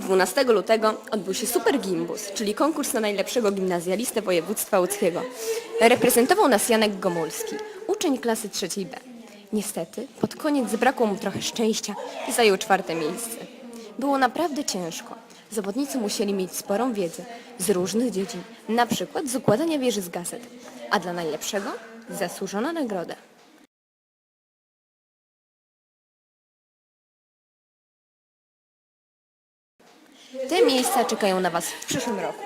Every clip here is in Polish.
12 lutego odbył się Super Gimbus, czyli konkurs na najlepszego gimnazjalistę województwa łódzkiego. Reprezentował nas Janek Gomulski, uczeń klasy trzeciej B. Niestety, pod koniec zabrakło mu trochę szczęścia i zajął czwarte miejsce. Było naprawdę ciężko. Zawodnicy musieli mieć sporą wiedzę z różnych dziedzin, na przykład z układania wieży z gazet, a dla najlepszego zasłużona nagroda. Te miejsca czekają na Was w przyszłym roku.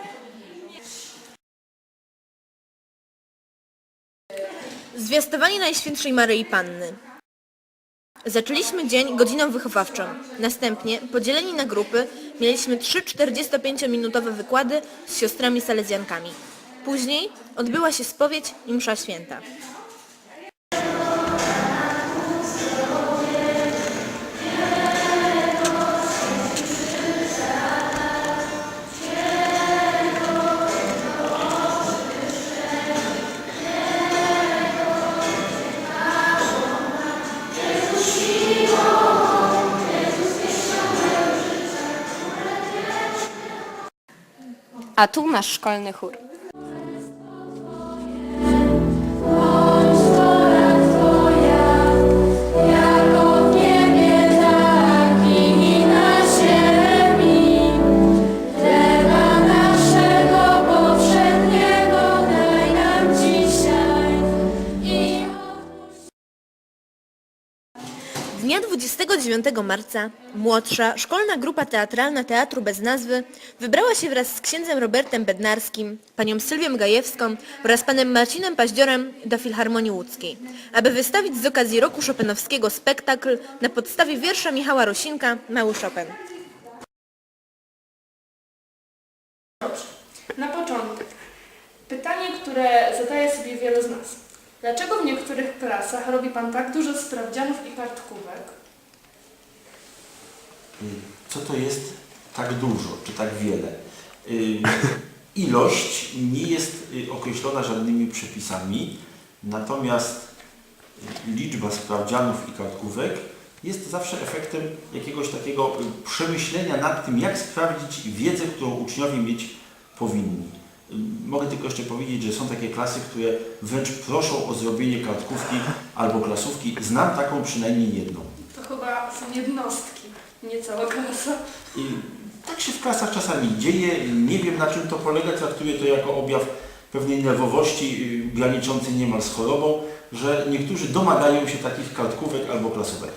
Zwiastowanie Najświętszej Maryi Panny. Zaczęliśmy dzień godziną wychowawczą. Następnie, podzieleni na grupy, mieliśmy trzy 45-minutowe wykłady z siostrami salezjankami. Później odbyła się spowiedź i msza święta. A tu nasz szkolny chór. Dnia 29 marca młodsza szkolna grupa teatralna Teatru Bez Nazwy wybrała się wraz z księdzem Robertem Bednarskim, panią Sylwią Gajewską oraz panem Marcinem Paździorem do Filharmonii Łódzkiej, aby wystawić z okazji roku Chopinowskiego spektakl na podstawie wiersza Michała Rosinka Mały Chopin. Na początek. Pytanie, które zadaje sobie wielu z nas. Dlaczego w niektórych klasach robi Pan tak dużo sprawdzianów i kartkówek? Co to jest tak dużo, czy tak wiele? Y, Ilość nie jest y, określona żadnymi przepisami, natomiast y, liczba sprawdzianów i kartkówek jest zawsze efektem jakiegoś takiego y, przemyślenia nad tym, jak sprawdzić wiedzę, którą uczniowie mieć powinni. Y, Mogę tylko jeszcze powiedzieć, że są takie klasy, które wręcz proszą o zrobienie kartkówki albo klasówki. Znam taką przynajmniej jedną. To chyba są jednostki, nie cała klasa. I tak się w klasach czasami dzieje. Nie wiem na czym to polega. Traktuję to jako objaw pewnej nerwowości y, graniczącej niemal z chorobą, że niektórzy domagają się takich kartkówek albo klasówek.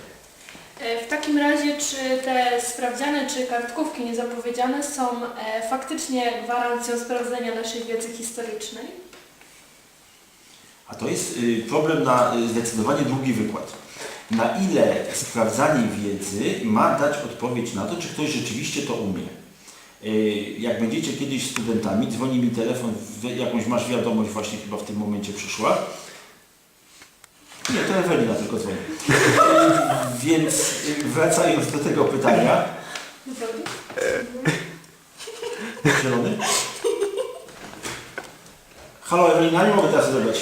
Takim razie, czy te sprawdziane, czy kartkówki niezapowiedziane są e, faktycznie gwarancją sprawdzenia naszej wiedzy historycznej? A to jest y, problem na y, zdecydowanie długi wykład. Na ile sprawdzanie wiedzy ma dać odpowiedź na to, czy ktoś rzeczywiście to umie. Y, Jak będziecie kiedyś studentami, dzwoni mi telefon, jakąś masz wiadomość właśnie chyba w tym momencie przyszła. Nie, to Ewelina tylko dzwoni. Więc y, wracając do tego pytania. Zielony? Halo Ewelina, nie mogę teraz odebrać.